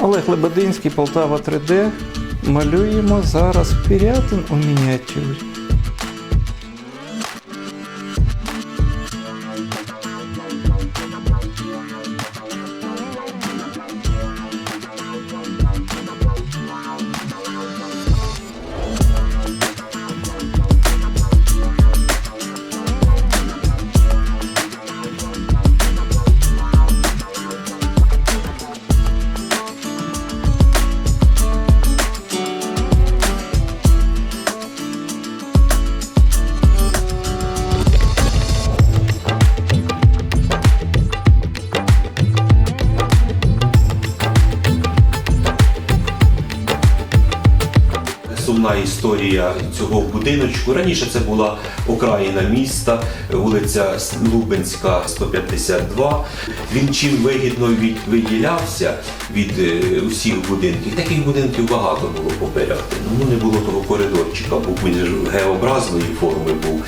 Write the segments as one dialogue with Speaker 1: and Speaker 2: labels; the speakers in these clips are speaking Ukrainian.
Speaker 1: Олег Лебединський, Полтава 3D. Малюємо зараз пірятин у мініатюрі.
Speaker 2: Історія цього будиночку. Раніше це була окраїна міста, вулиця Лубенська, 152. Він чим вигідно від, виділявся від е, усіх будинків. Таких будинків багато було попереду. Ну не було того коридорчика, був він ж Г-образної форми був.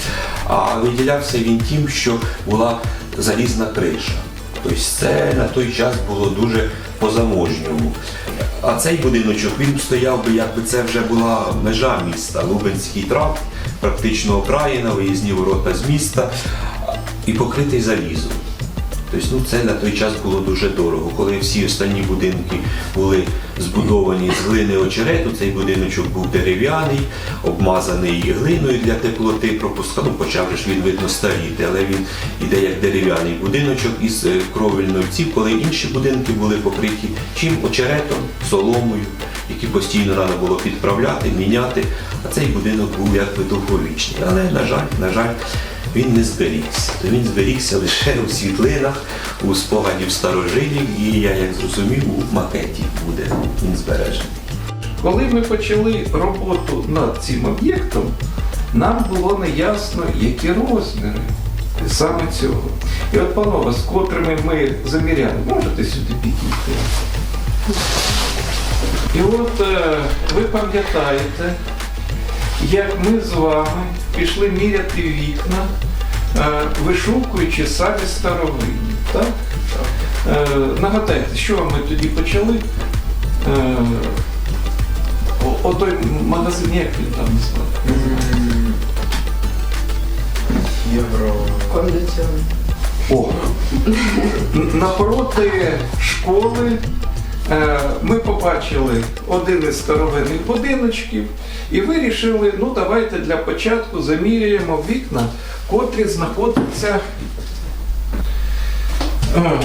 Speaker 2: А виділявся він тим, що була залізна криша. Тобто це на той час було дуже по-заможньому. А цей будиночок він стояв би, якби це вже була межа міста, Лубенський тракт, практично окраїна, виїзні ворота з міста і покритий залізом. Тобто ну, це на той час було дуже дорого. Коли всі останні будинки були збудовані з глини очерету, цей будиночок був дерев'яний, обмазаний глиною для теплоти, пропуска, ну почав ж він видно старіти, але він іде як дерев'яний будиночок із е, кровельної ців, коли інші будинки були покриті чим очеретом, соломою, які постійно треба було підправляти, міняти. А цей будинок був якби довговічний. Але, на жаль, на жаль, він не зберігся. Він зберігся лише у світлинах, у спогадів старожилів, і я як зрозумів, у макеті буде він збережений.
Speaker 1: Коли ми почали роботу над цим об'єктом, нам було неясно, які розміри саме цього. І от, панове, з котрими ми заміряли, можете сюди підійти. І от е, ви пам'ятаєте, як ми з вами пішли міряти вікна, е, вишукуючи самі старовинні. Так? Е, нагадайте, що ми тоді почали? Е, о- Отой магазин, як він там назвав?
Speaker 3: Євро.
Speaker 4: Кондиціон.
Speaker 1: О, напроти школи ми побачили один із старовинних будиночків і вирішили, ну давайте для початку заміряємо вікна, котрі знаходяться. Е,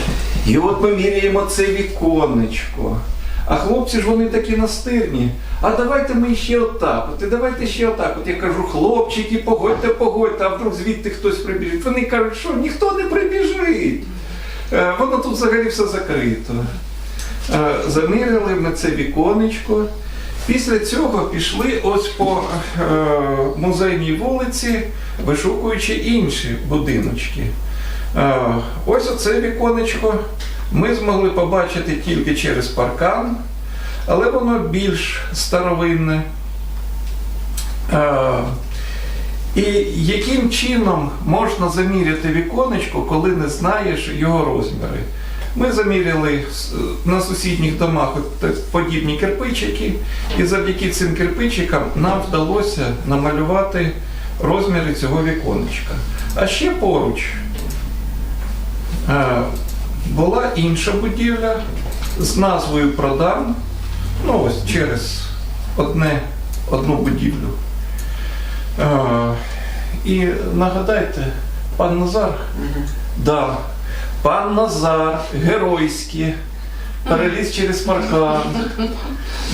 Speaker 1: І от ми міряємо це віконечко. А хлопці ж вони такі настирні. А давайте ми ще отак. От і давайте ще отак. От я кажу, хлопчики, погодьте, погодьте, а вдруг звідти хтось прибіжить. Вони кажуть, що ніхто не прибіжить. Е, Воно тут взагалі все закрито. Е, Заміряли ми це віконечко. Після цього пішли ось по е, музейній вулиці, вишукуючи інші будиночки. Е, Ось оце віконечко ми змогли побачити тільки через паркан, але воно більш старовинне. І яким чином можна заміряти віконечко, коли не знаєш його розміри? Ми заміряли на сусідніх домах от подібні кирпичики, і завдяки цим кирпичикам нам вдалося намалювати розміри цього віконечка. А ще поруч е, була інша будівля з назвою Продан. Ну ось через одне, одну будівлю. Е, і нагадайте, пан Назар, да, пан Назар геройський переліз через паркан.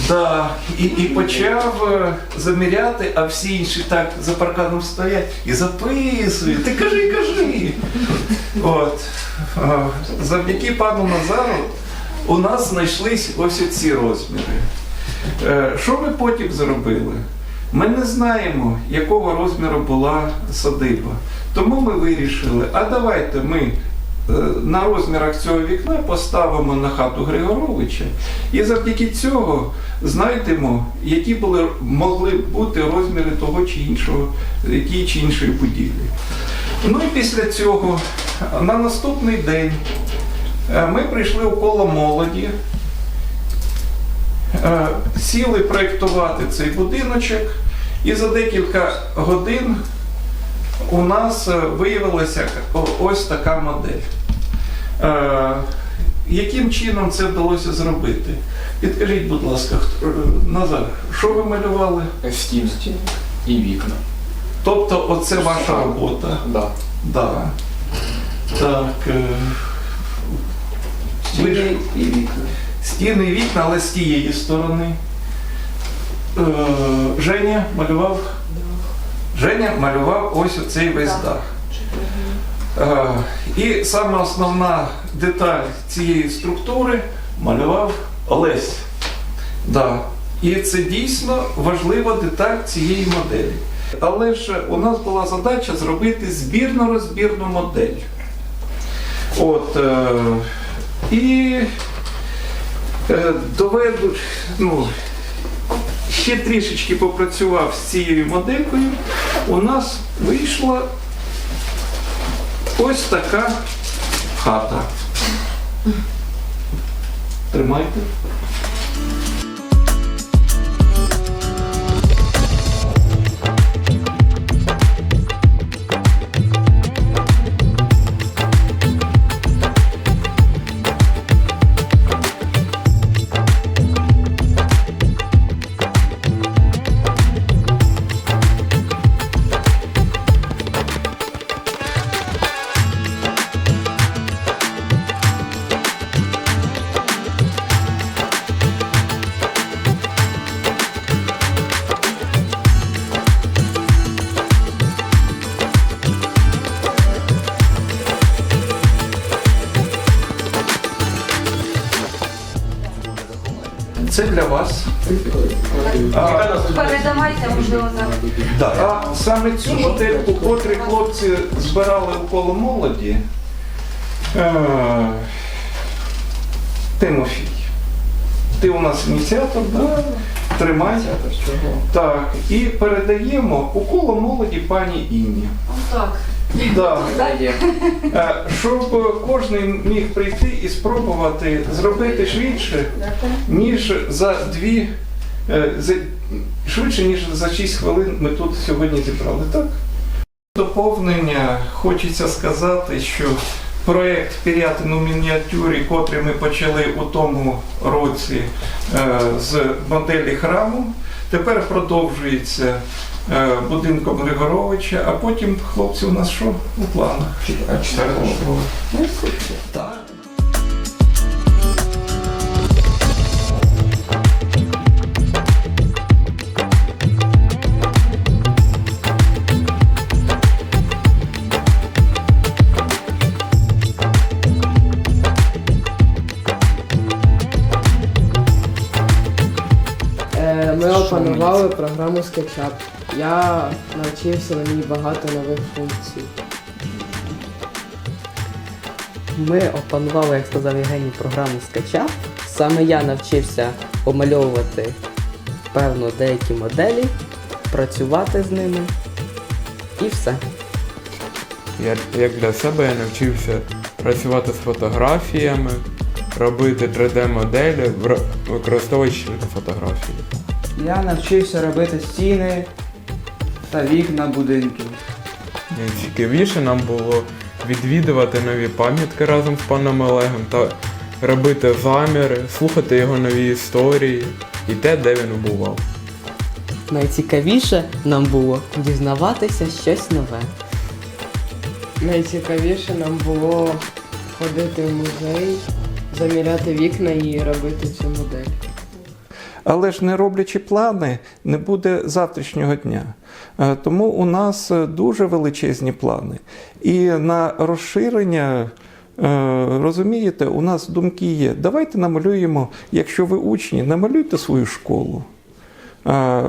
Speaker 1: Да, і, і почав е, заміряти, а всі інші так за парканом стоять і записують. Ти кажи, кажи. От. е, Завдяки пану Назару у нас знайшлись ось ці розміри. Е, Що ми потім зробили? Ми не знаємо, якого розміру була садиба. Тому ми вирішили, а давайте ми на розмірах цього вікна поставимо на хату Григоровича і завдяки цього знайдемо, які були, могли б бути розміри того чи іншого, тієї чи іншої будівлі. Ну і після цього, на наступний день, е, ми прийшли у коло молоді Е, Сіли проєктувати цей будиночок, і за декілька годин у нас е, виявилася ось така модель. Е, Яким чином це вдалося зробити? Підкажіть, будь ласка, е, Назар, що ви малювали?
Speaker 3: Стіни і вікна.
Speaker 1: Тобто, оце ваша робота.
Speaker 3: Да.
Speaker 1: Да. Так. е, ви ж-
Speaker 3: і вікна.
Speaker 1: Стіни і вікна, але з тієї сторони. Е, Женя малював. Женя малював ось оцей весь дах. Е, І саме основна деталь цієї структури малював Олесь. Да. І це дійсно важлива деталь цієї моделі. Але ж у нас була задача зробити збірно-розбірну модель. От, е, і е, доведу, ну, ще трішечки попрацював з цією моделькою, у нас вийшла ось така хата. Тримайте. Це для вас. А,
Speaker 4: Передавайте, можливо, зараз.
Speaker 1: А саме цю модельку, котрі хлопці збирали у коло молоді, е, Тимофій. Ти у нас ініціатор, да? тримай. Так, і передаємо у коло молоді пані Інні.
Speaker 4: Отак.
Speaker 1: Да. Е, Щоб кожен міг прийти і спробувати зробити швидше, ніж за дві, е, за, швидше, ніж за 6 хвилин ми тут сьогодні зібрали, так? Доповнення хочеться сказати, що проєкт «Пірятин у мініатюрі, котрий ми почали у тому році е, з моделі храму, тепер продовжується будинком Григоровича, а потім хлопці у нас що у планах?
Speaker 3: Четверта школа.
Speaker 1: Так.
Speaker 5: Е, Ми опанували програму SketchUp. Я навчився на ній багато нових функцій.
Speaker 6: Ми опанували, як сказав Євгеній, програму SketchUp. Саме я навчився помальовувати певно деякі моделі, працювати з ними і все.
Speaker 7: Я, як для себе я навчився працювати з фотографіями, робити 3D-моделі, вр- використовуючи фотографії.
Speaker 8: Я навчився робити стіни та вікна будинків.
Speaker 7: Найцікавіше нам було відвідувати нові пам'ятки разом з паном Олегом та робити заміри, слухати його нові історії і те, де він бував.
Speaker 6: Найцікавіше нам було дізнаватися щось нове.
Speaker 5: Найцікавіше нам було ходити в музей, заміряти вікна і робити цю модель.
Speaker 1: Але ж не роблячи плани, не буде завтрашнього дня. Е, Тому у нас е, дуже величезні плани. І на розширення, е, розумієте, у нас думки є. Давайте намалюємо, якщо ви учні, намалюйте свою школу,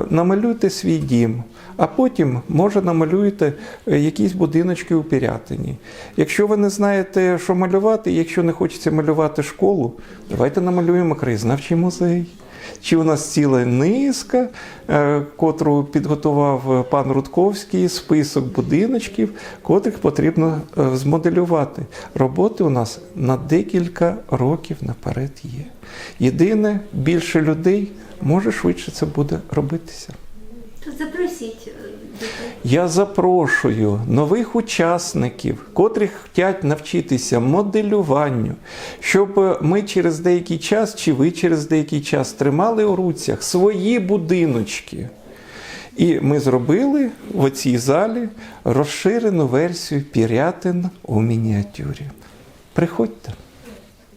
Speaker 1: намалюйте свій дім. А потім, може, намалюєте якісь будиночки у Пірятині. Якщо ви не знаєте, що малювати, якщо не хочеться малювати школу, давайте намалюємо краєзнавчий музей. Чи у нас ціла низка, е, котру підготував пан Рудковський, список будиночків, котрих потрібно е, змоделювати. Роботи у нас на декілька років наперед є. Єдине, більше людей може швидше це буде робитися.
Speaker 4: Запросіть.
Speaker 1: Я запрошую нових учасників, котрих хочуть навчитися моделюванню, щоб ми через деякий час, чи ви через деякий час тримали у руцях свої будиночки. І ми зробили в цій залі розширену версію Пірятин у мініатюрі. Приходьте.